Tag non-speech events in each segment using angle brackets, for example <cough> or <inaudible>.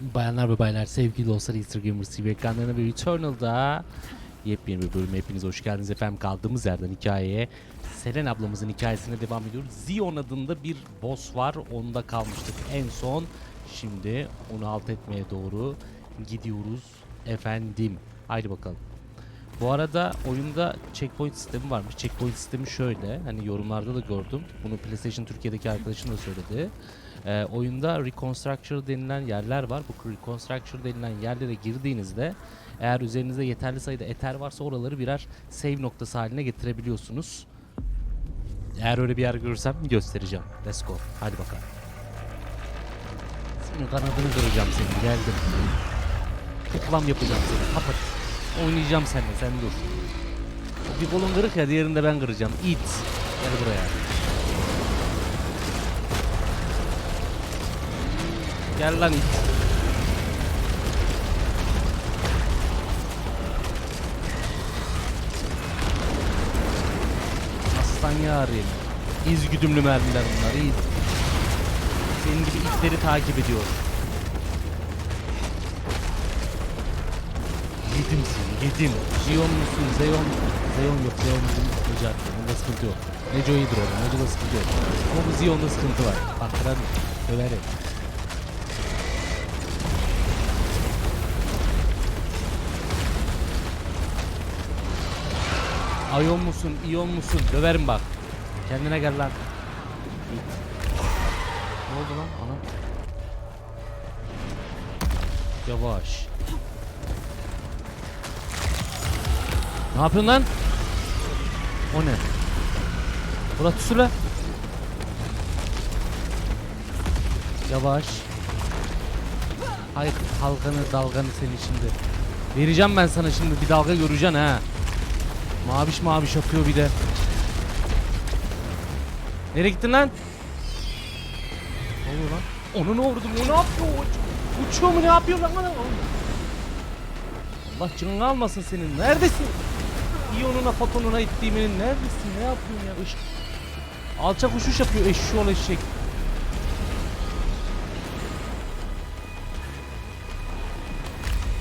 Bayanlar ve baylar, sevgili dostlar Gamers TV ekranlarına ve Returnal'da yepyeni bir bölüme hepiniz hoş geldiniz efendim. Kaldığımız yerden hikayeye Selen ablamızın hikayesine devam ediyoruz. Zion adında bir boss var. Onda kalmıştık en son. Şimdi onu alt etmeye doğru gidiyoruz efendim. Haydi bakalım. Bu arada oyunda checkpoint sistemi varmış. Checkpoint sistemi şöyle. Hani yorumlarda da gördüm. Bunu PlayStation Türkiye'deki arkadaşım da söyledi. Ee, oyunda reconstructor denilen yerler var. Bu reconstructor denilen yerlere girdiğinizde eğer üzerinizde yeterli sayıda eter varsa oraları birer save noktası haline getirebiliyorsunuz. Eğer öyle bir yer görürsem göstereceğim. Let's go. Hadi bakalım. Senin kanadını kıracağım seni. Geldim. Kuklam yapacağım seni. Kapat. Oynayacağım seninle. Sen dur. Bir kolun kırık ya diğerini de ben kıracağım. It. Gel buraya. Gel lan it. Aslan yarim. İz güdümlü mermiler bunlar. İz. Senin gibi itleri takip ediyor. Yedim seni, yedim. Zion musun? Zeyon. Zeyon yok, Zeyon bizim hoca. Bunda sıkıntı yok. Neco iyidir oğlum, Neco'da sıkıntı yok. Ama bu Zion'da sıkıntı var. Bak kırarım, döverim. Ayon musun, iyon musun? Döverim bak. Kendine gel lan. Git. Ne oldu lan? Ana. Yavaş. Ne yapıyorsun lan? O ne? Burası tüsüle. Yavaş. Hayır halkanı dalganı senin şimdi. Vereceğim ben sana şimdi bir dalga göreceksin ha. Maviş maviş atıyor bir de. Nereye gittin lan? Ne oluyor lan? Onu ne vurdum? O ne yapıyor? Uçuyor mu ne yapıyor lan? Allah canını almasın senin. Neredesin? İyonuna fotonuna ittiğimin neredesin? Ne yapıyorsun ya? Iş... Alçak uçuş yapıyor eşşoğlu eşek.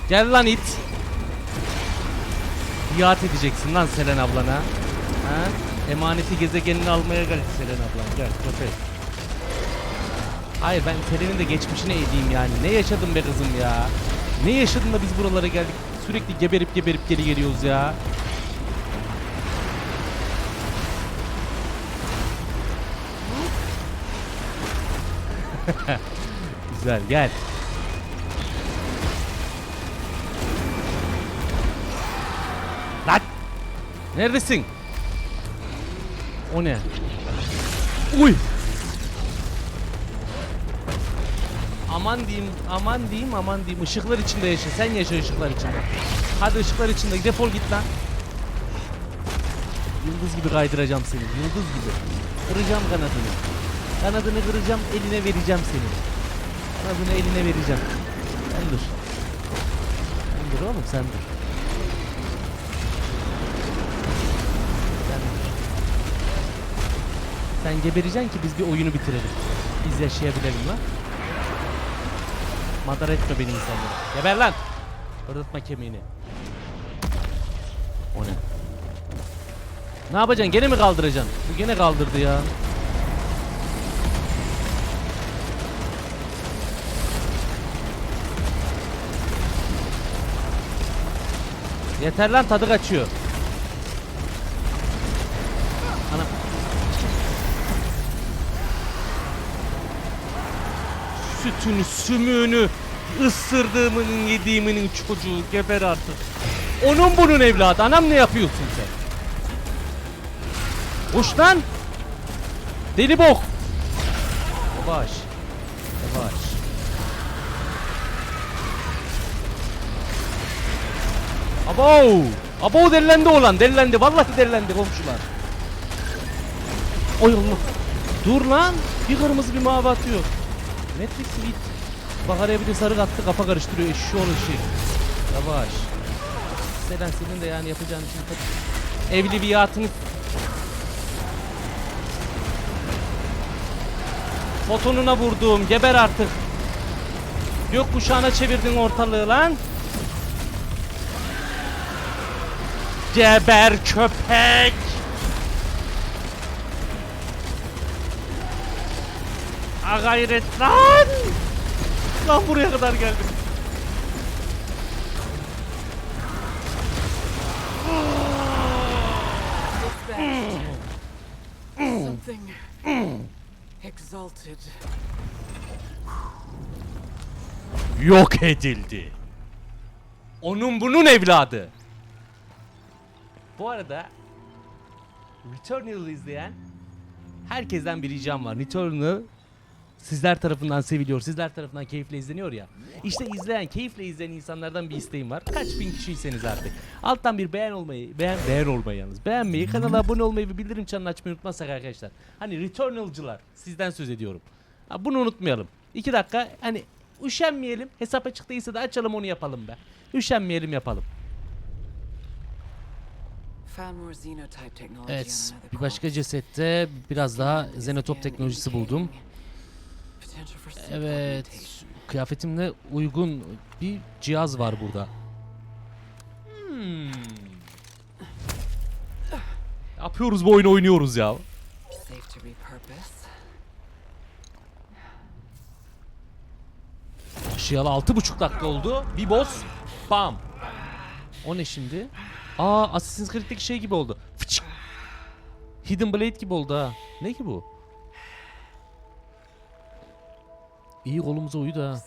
Gel lan it. Biat edeceksin lan Selen ablana. Ha? Emaneti gezegenini almaya gel Selen ablan. Gel köpek. Hayır ben Selen'in de geçmişine edeyim yani. Ne yaşadın be kızım ya? Ne yaşadın da biz buralara geldik? Sürekli geberip geberip geri geliyoruz ya. <laughs> Güzel gel. Neredesin? O ne? Uy! Aman diyeyim, aman diyeyim, aman diyeyim. Işıklar içinde yaşa. Sen yaşa ışıklar içinde. Hadi ışıklar içinde. Defol git lan. Yıldız gibi kaydıracağım seni. Yıldız gibi. Kıracağım kanadını. Kanadını kıracağım, eline vereceğim seni. Kanadını eline vereceğim. Sen dur. Sen dur oğlum, sen dur. Sen gebereceksin ki biz bir oyunu bitirelim. Biz yaşayabilelim lan. Madar etme beni insanlara. Geber lan. Fırlatma kemiğini. O ne? Ne yapacaksın? Gene mi kaldıracaksın? Bu gene kaldırdı ya. Yeter lan tadı kaçıyor. Sütünü, sümüğünü ısırdığımın yediğimin çocuğu geber artık. Onun bunun evladı. Anam ne yapıyorsun sen? Uç lan. Deli bok. Yavaş. Yavaş. Abo! Abo delilendi olan, delilendi. Vallahi delilendi komşular. Oy Allah. Dur lan. Bir kırmızı bir mavi atıyor. Netflix it. Bak araya bir de sarı attı kafa karıştırıyor eşşoğlu şey. Yavaş. Selen senin de yani yapacağın için tabii. Evliviyatını Fotonuna vurdum. Geber artık. Gökkuşağına çevirdin ortalığı lan. Geber köpek. A gayret lan. Lan buraya kadar geldim. Something exalted. Yok edildi. Onun bunun evladı. Bu arada Returnal'ı izleyen herkesten bir ricam var. Returnal sizler tarafından seviliyor, sizler tarafından keyifle izleniyor ya. İşte izleyen, keyifle izleyen insanlardan bir isteğim var. Kaç bin kişiyseniz artık. Alttan bir beğen olmayı, beğen, beğen olmayı yalnız. Beğenmeyi, kanala abone olmayı ve bildirim çanını açmayı unutmazsak arkadaşlar. Hani Returnal'cılar, sizden söz ediyorum. Ha, bunu unutmayalım. İki dakika hani üşenmeyelim. Hesap açık değilse de açalım onu yapalım be. Üşenmeyelim yapalım. Evet, bir başka cesette biraz daha zenotop teknolojisi buldum. Evet, kıyafetimle uygun bir cihaz var burada. Hmm. Yapıyoruz bu oyunu oynuyoruz ya. Başlayalı altı buçuk dakika oldu. Bir boss. Bam. O ne şimdi? Aa Assassin's Creed'deki şey gibi oldu. Fıçık. Hidden Blade gibi oldu ha. Ne ki bu? İyi kolumuza uydu ha.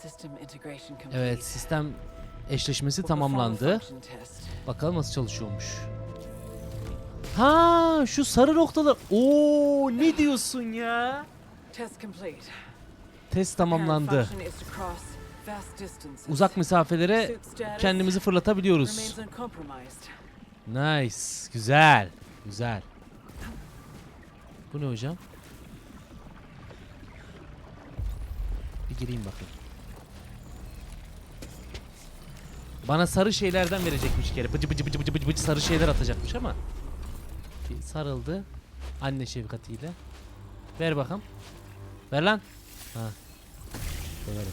Evet sistem eşleşmesi tamamlandı. Bakalım nasıl çalışıyormuş. Ha şu sarı noktalar. Oo ne diyorsun ya? Test tamamlandı. Uzak mesafelere kendimizi fırlatabiliyoruz. Nice. Güzel. Güzel. Bu ne hocam? Bir gireyim bakayım. Bana sarı şeylerden verecekmiş kere. Bıcı bıcı bıcı bıcı bıcı bıcı sarı şeyler atacakmış ama. Bir sarıldı. Anne şefkatiyle. Ver bakalım. Ver lan. Ha. Döverim.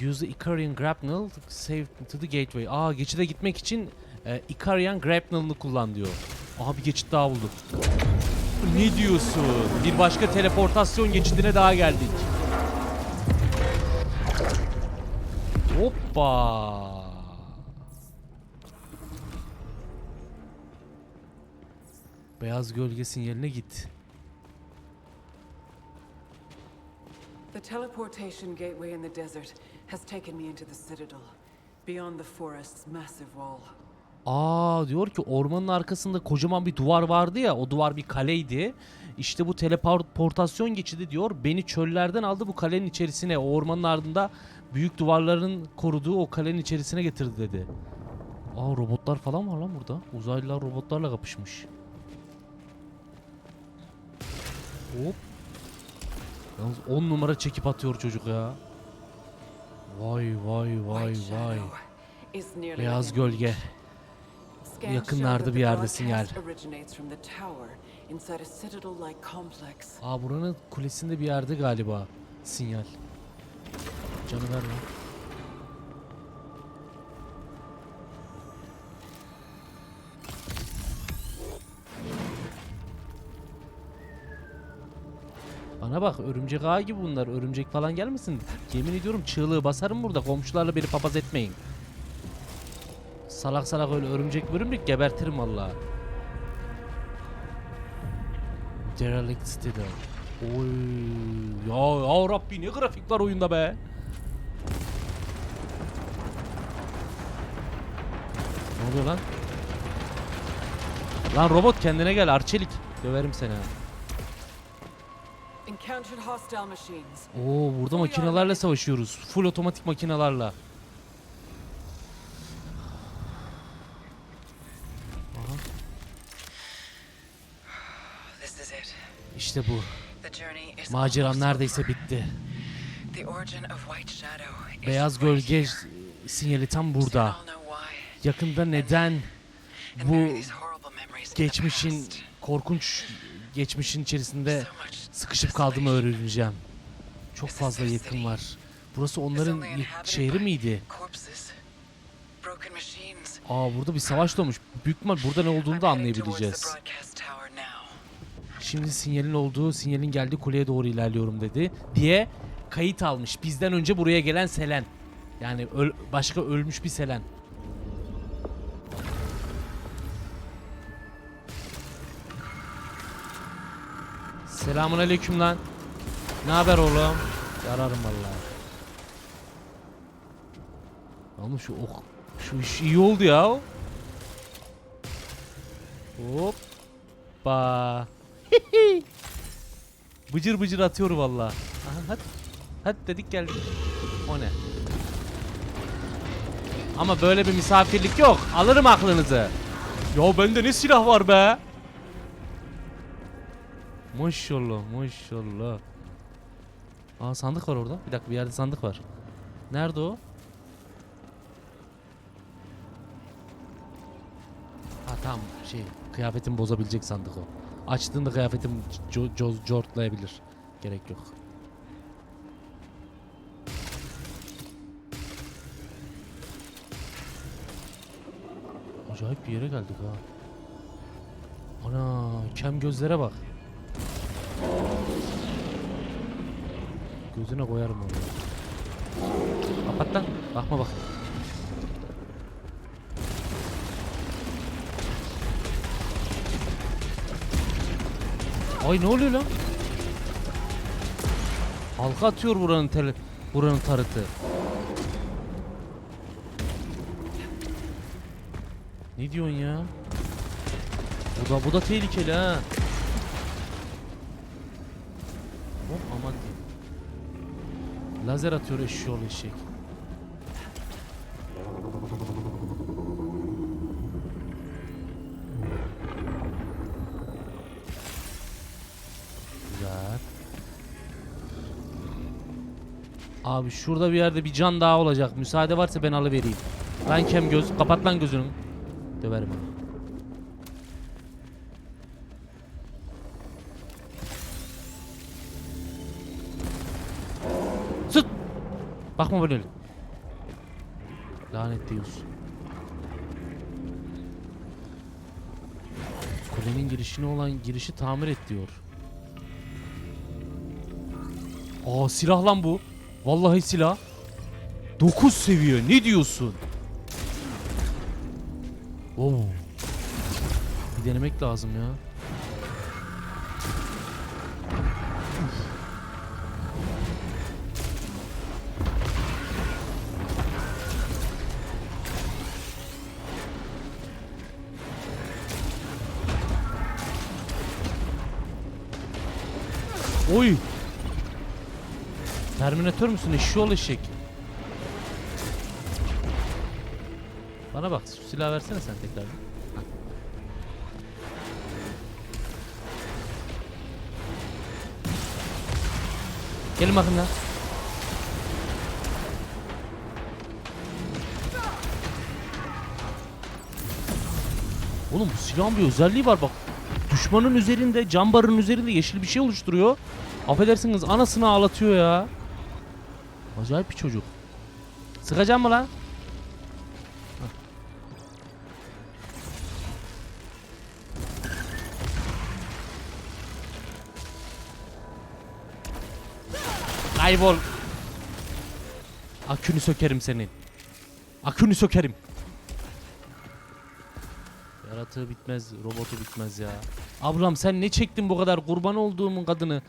Use the Icarian Grapnel to save to the gateway. Aa geçide gitmek için e, Icarian Grapnel'ını kullan diyor. Aha bir geçit daha bulduk. Ne diyorsun? Bir başka teleportasyon geçidine daha geldik. Hoppa. Beyaz gölge sinyaline git. The teleportation gateway in the desert has taken me into the citadel, beyond the forest's massive wall. Aa diyor ki ormanın arkasında kocaman bir duvar vardı ya o duvar bir kaleydi. İşte bu teleportasyon geçidi diyor beni çöllerden aldı bu kalenin içerisine o ormanın ardında büyük duvarların koruduğu o kalenin içerisine getirdi dedi. Aa robotlar falan var lan burada. Uzaylılar robotlarla kapışmış. Hop. Yalnız 10 numara çekip atıyor çocuk ya. Vay vay vay vay. Beyaz gölge. Yakınlarda bir yerde sinyal. Aa buranın kulesinde bir yerde galiba sinyal. Canı ver Bana bak örümcek ağı gibi bunlar. Örümcek falan gelmesin. Yemin ediyorum çığlığı basarım burada. Komşularla beni papaz etmeyin. Salak salak öyle örümcek örümcek gebertirim valla. Derelict Citadel. Oy ya ya Rabbi ne grafik var oyunda be. Ne oluyor lan? Lan robot kendine gel Arçelik. Döverim seni ha. Encountered hostile machines. Oo burada makinelerle savaşıyoruz. Full otomatik makinelerle. This is it. İşte bu. Maceram neredeyse bitti. Beyaz gölge sinyali tam burada. Yakında neden bu geçmişin korkunç geçmişin içerisinde sıkışıp kaldığımı öğreneceğim. Çok fazla yakın var. Burası onların şehri miydi? Aa burada bir savaş doğmuş. Büyük ihtimal burada ne olduğunu da anlayabileceğiz. Şimdi sinyalin olduğu, sinyalin geldiği kuleye doğru ilerliyorum dedi. Diye kayıt almış. Bizden önce buraya gelen Selen. Yani öl- başka ölmüş bir Selen. Selamun aleyküm lan. Ne haber oğlum? Yararım vallahi. Oğlum şu ok, şu iş iyi oldu ya. Hoppa. <laughs> bıcır bıcır atıyor valla. Aha hadi. Hadi dedik geldik. O ne? Ama böyle bir misafirlik yok. Alırım aklınızı. Ya bende ne silah var be? Maşallah maşallah. Aa sandık var orada. Bir dakika bir yerde sandık var. Nerede o? Ha tamam şey kıyafetimi bozabilecek sandık o. Açtığında kıyafetim co- co- cortlayabilir. Gerek yok. Acayip bir yere geldik ha. Ana kem gözlere bak. Gözüne koyarım onu. Kapat lan. Bakma bak. Ay ne oluyor lan? Halka atıyor buranın tele buranın tarıtı. Ne diyorsun ya? Bu da bu da tehlikeli ha. Lazer atıyor eşşoğlu eşek. Güzel. Abi şurada bir yerde bir can daha olacak. Müsaade varsa ben alıvereyim. Lan kem göz. Kapat lan gözünü. Döverim onu. Bakma böyle. Lanet diyorsun. Kulenin girişine olan girişi tamir et diyor. Aa silah lan bu. Vallahi silah. 9 seviye. Ne diyorsun? Oo. Bir denemek lazım ya. Oy. Terminatör müsün eşşoğlu eşek? Bana bak şu silah versene sen tekrar. Gelin bakın lan. Oğlum bu silahın bir özelliği var bak. Düşmanın üzerinde, cam barının üzerinde yeşil bir şey oluşturuyor. Affedersiniz anasını ağlatıyor ya. Acayip bir çocuk. Sıkacağım mı lan? Kaybol. Akünü sökerim senin. Akünü sökerim. Yaratığı bitmez, robotu bitmez ya. Ablam sen ne çektin bu kadar kurban olduğumun kadını?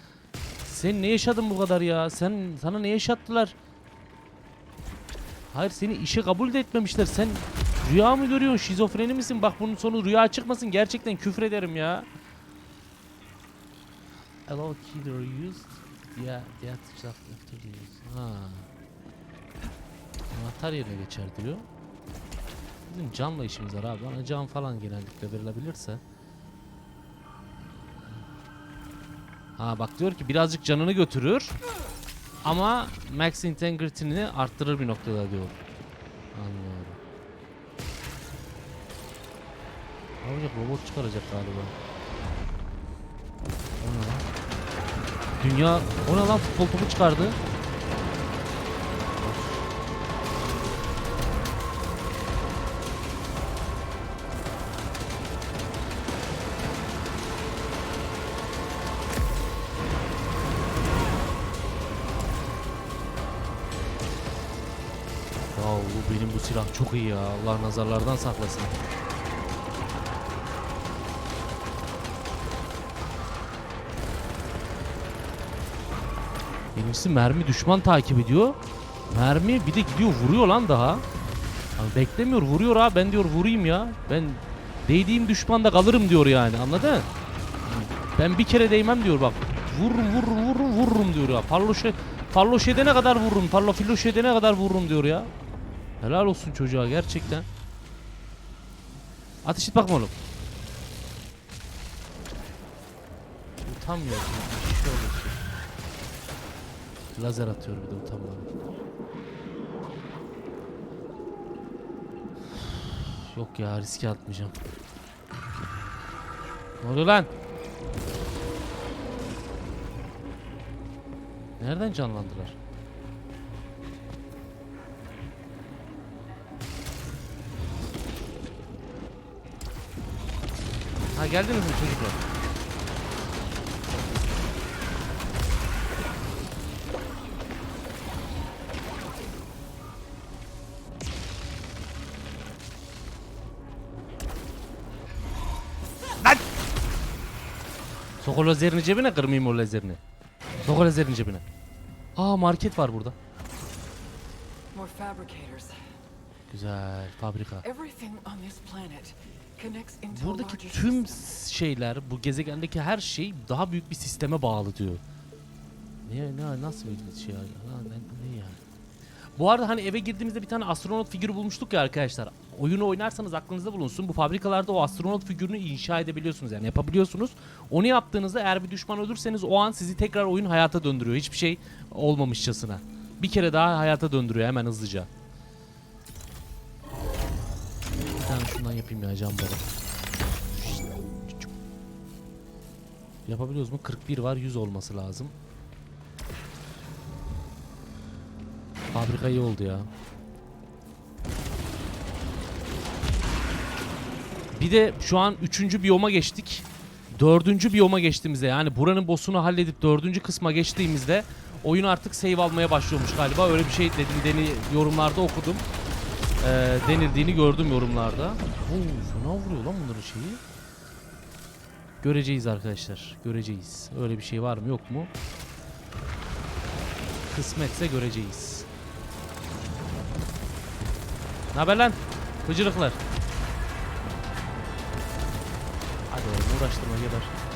Sen ne yaşadın bu kadar ya? Sen sana ne yaşattılar? Hayır seni işe kabul de etmemişler. Sen rüya mı görüyorsun? Şizofreni misin? Bak bunun sonu rüya çıkmasın. Gerçekten küfrederim ya. Hello killer used. Yeah, that stuff after the use. Ha. Anahtar yerine geçer diyor. Bizim camla işimiz var abi. Bana cam falan genellikle verilebilirse. Ha bak diyor ki birazcık canını götürür. Ama max integrity'ni arttırır bir noktada diyor. Anlıyorum. Yapacak robot çıkaracak galiba. O ne lan? Dünya o ne lan futbol topu çıkardı. Silah çok iyi ya. Allah nazarlardan saklasın. Birincisi mermi düşman takip ediyor. Mermi bir de gidiyor vuruyor lan daha. Hani beklemiyor vuruyor ha ben diyor vurayım ya. Ben değdiğim düşmanda kalırım diyor yani anladın? Ben bir kere değmem diyor bak. Vururum vururum vururum vururum diyor ya. Parloşe Falloş edene kadar vururum. Fallo filoş edene kadar vururum diyor ya. Helal olsun çocuğa gerçekten. Ateş et bakma oğlum. Utanmıyor. Bir şey. Lazer atıyor bir de utanmadan. Yok ya riske atmayacağım. Ne oluyor lan? Nereden canlandılar? Ha geldiniz mi çocuklar? Lan! Sok o lazerini cebine kırmayayım o lazerini. Sok o lazerini cebine. Aa market var burada. Güzel fabrika. Everything on this planet Buradaki tüm şeyler, bu gezegendeki her şey daha büyük bir sisteme bağlı diyor. Ne, ne nasıl bir şey ya? Ne, ne yani? Bu arada hani eve girdiğimizde bir tane astronot figürü bulmuştuk ya arkadaşlar. Oyunu oynarsanız aklınızda bulunsun. Bu fabrikalarda o astronot figürünü inşa edebiliyorsunuz yani yapabiliyorsunuz. Onu yaptığınızda eğer bir düşman ölürseniz o an sizi tekrar oyun hayata döndürüyor. Hiçbir şey olmamışçasına. Bir kere daha hayata döndürüyor hemen hızlıca. Bir tane şundan yapayım ya cam bara. Yapabiliyoruz mu? 41 var 100 olması lazım. Fabrika iyi oldu ya. Bir de şu an 3. biyoma geçtik. 4. biyoma geçtiğimizde yani buranın boss'unu halledip 4. kısma geçtiğimizde oyun artık save almaya başlıyormuş galiba. Öyle bir şey dedim deni yorumlarda okudum. Ee, denildiğini gördüm yorumlarda. Oo, fena vuruyor lan bunların şeyi. Göreceğiz arkadaşlar. Göreceğiz. Öyle bir şey var mı yok mu? Kısmetse göreceğiz. Ne haber lan? Bıcırıklar. Hadi oğlum uğraştırma geber.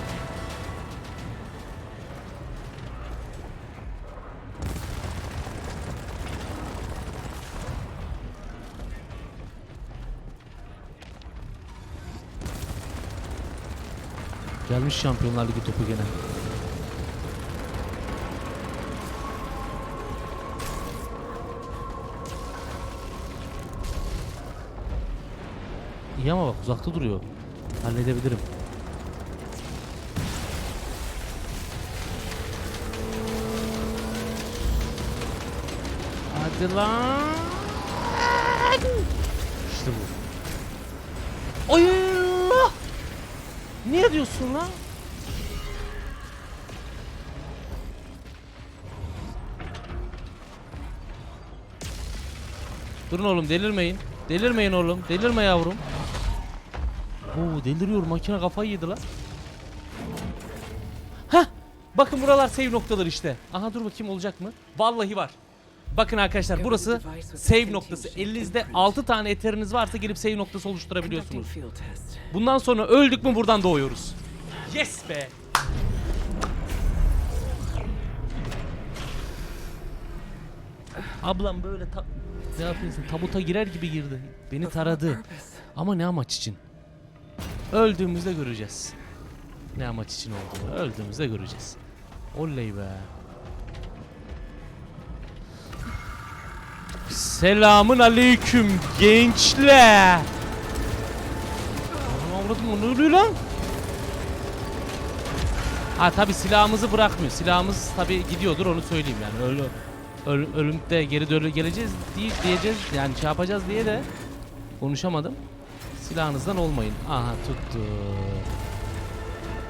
Gelmiş Şampiyonlar Ligi topu gene. İyi ama bak uzakta duruyor. Halledebilirim. Hadi lan. Niye diyorsun lan? Durun oğlum delirmeyin. Delirmeyin oğlum. Delirme yavrum. Oo deliriyor makine kafayı yedi lan. Hah! Bakın buralar save noktaları işte. Aha dur bakayım olacak mı? Vallahi var. Bakın arkadaşlar burası save noktası. Elinizde 6 tane eteriniz varsa gelip save noktası oluşturabiliyorsunuz. Bundan sonra öldük mü buradan doğuyoruz. Yes be. Ablam böyle ta ne yapıyorsun? Tabuta girer gibi girdi. Beni taradı. Ama ne amaç için? Öldüğümüzde göreceğiz. Ne amaç için olduğunu öldüğümüzde göreceğiz. Oley be. Selamın aleyküm gençler. Aman avradım ne oluyor lan? Ha tabi silahımızı bırakmıyor. Silahımız tabi gidiyordur onu söyleyeyim yani. Öyle öl, ölümde geri dönü geleceğiz diye diyeceğiz yani şey yapacağız diye de konuşamadım. Silahınızdan olmayın. Aha tuttu.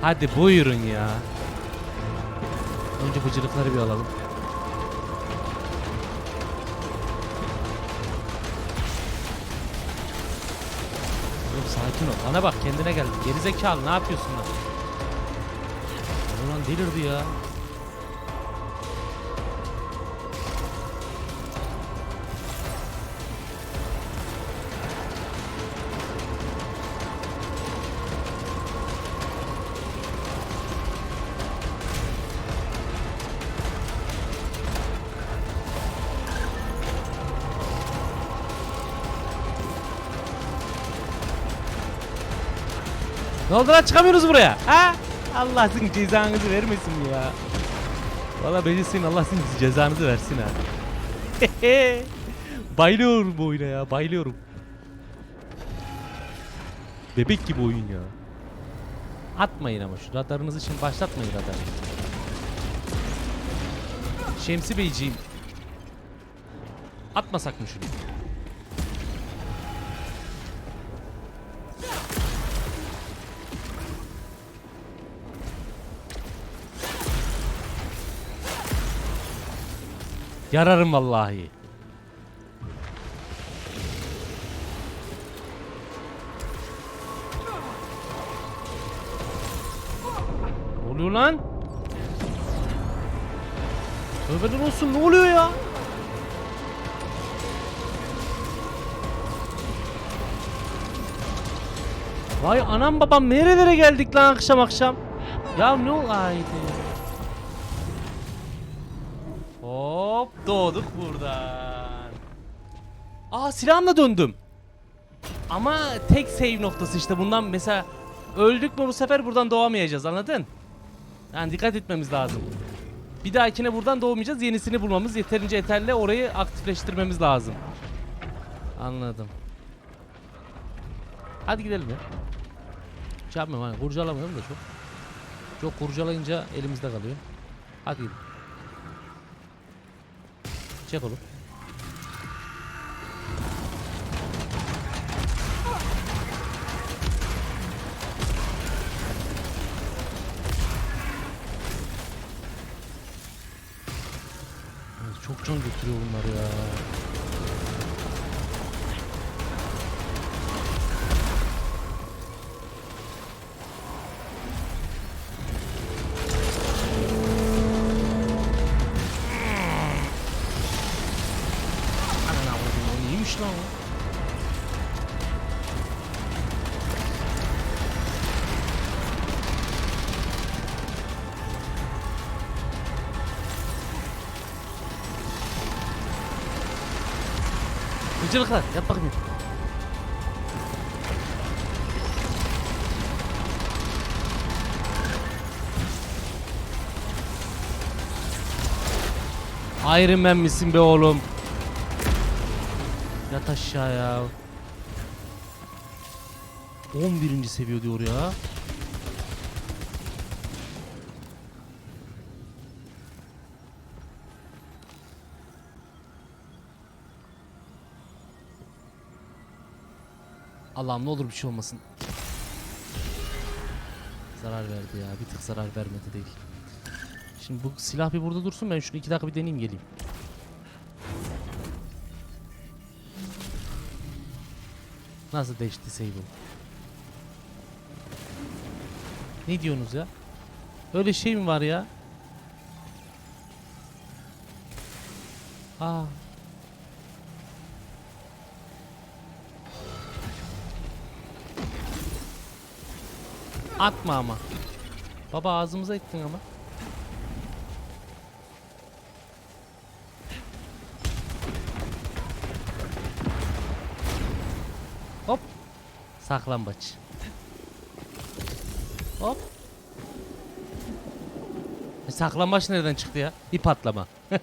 Hadi buyurun ya. Önce bıcırıkları bir alalım. Sakin ol. Bana bak kendine gel. Gerizekalı ne yapıyorsun lan? Ulan delirdi ya. Ne oldu lan çıkamıyoruz buraya? Ha? Allah sizin cezanızı vermesin ya. Valla senin Allah sizin cezanızı versin ha. <laughs> bayılıyorum bu oyuna ya bayılıyorum. Bebek gibi oyun ya. Atmayın ama şu radarınızı şimdi başlatmayın radarı. Şemsi Beyciğim. Atmasak mı şunu? Yararım vallahi. Ne oluyor lan? Tövbeler olsun ne oluyor ya? Vay anam babam nerelere geldik lan akşam akşam? Ya ne ol Hop doğduk buradan. Aa silahımla döndüm. Ama tek save noktası işte bundan mesela öldük mü bu sefer buradan doğamayacağız anladın? Yani dikkat etmemiz lazım. Bir dahakine buradan doğmayacağız yenisini bulmamız yeterince yeterli orayı aktifleştirmemiz lazım. Anladım. Hadi gidelim ya. Şey yapmıyorum hani kurcalamıyorum da çok. Çok kurcalayınca elimizde kalıyor. Hadi gidelim. Çek oğlum. Ay, Çok can götürüyor bunlar ya. Ananı Gıcırıklar yap bakayım. Iron Man misin be oğlum? Yat aşağıya. 11. seviye diyor ya. Allah'ım ne olur bir şey olmasın. Zarar verdi ya. Bir tık zarar vermedi değil. Şimdi bu silah bir burada dursun ben şunu iki dakika bir deneyeyim geleyim. Nasıl değişti Sable? Ne diyorsunuz ya? Öyle şey mi var ya? Aa. Atma ama. Baba ağzımıza ettin ama. Hop. Saklambaç. Hop. E, saklambaç nereden çıktı ya? İp atlama. <laughs>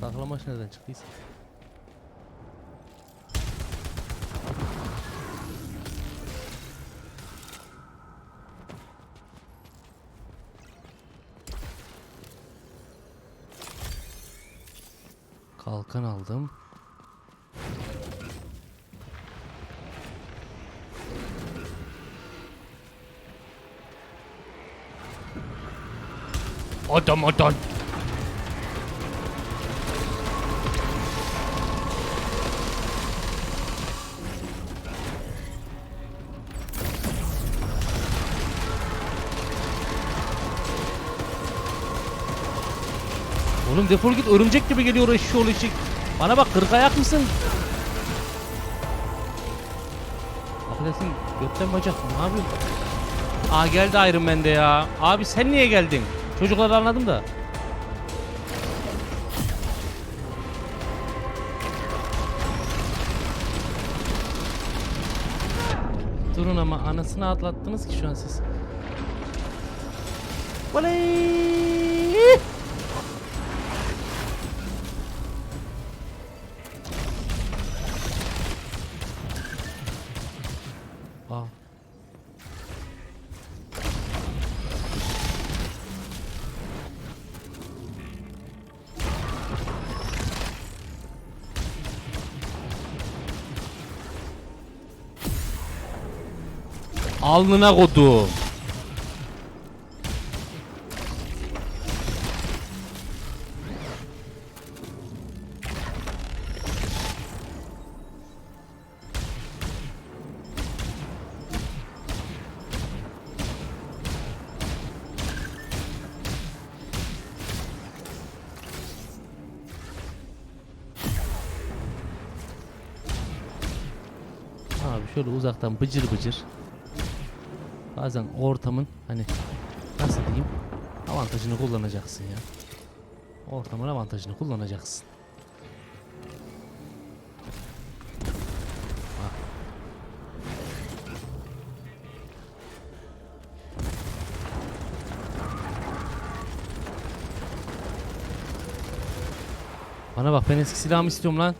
saklambaç nereden çıktıysa. Kalkan aldım. Adam adam. Oğlum defol git örümcek gibi geliyor o eşşoğlu eşek. Bana bak kırk ayak mısın? Affedersin götten bacak ne yapıyorsun? Aa geldi Iron Man de ya. Abi sen niye geldin? Çocukları anladım da. Durun ama anasını atlattınız ki şu an siz. Oley! Alnına kodum. Abi şöyle uzaktan bıcır bıcır. Bazen ortamın hani nasıl diyeyim avantajını kullanacaksın ya. Ortamın avantajını kullanacaksın. Bana bak ben eski silahımı istiyorum lan.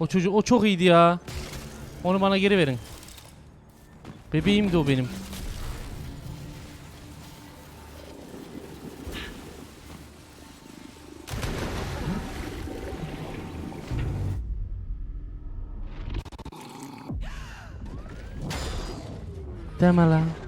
O çocuk o çok iyiydi ya. Onu bana geri verin. Bebeğimdi o benim. Deme lan.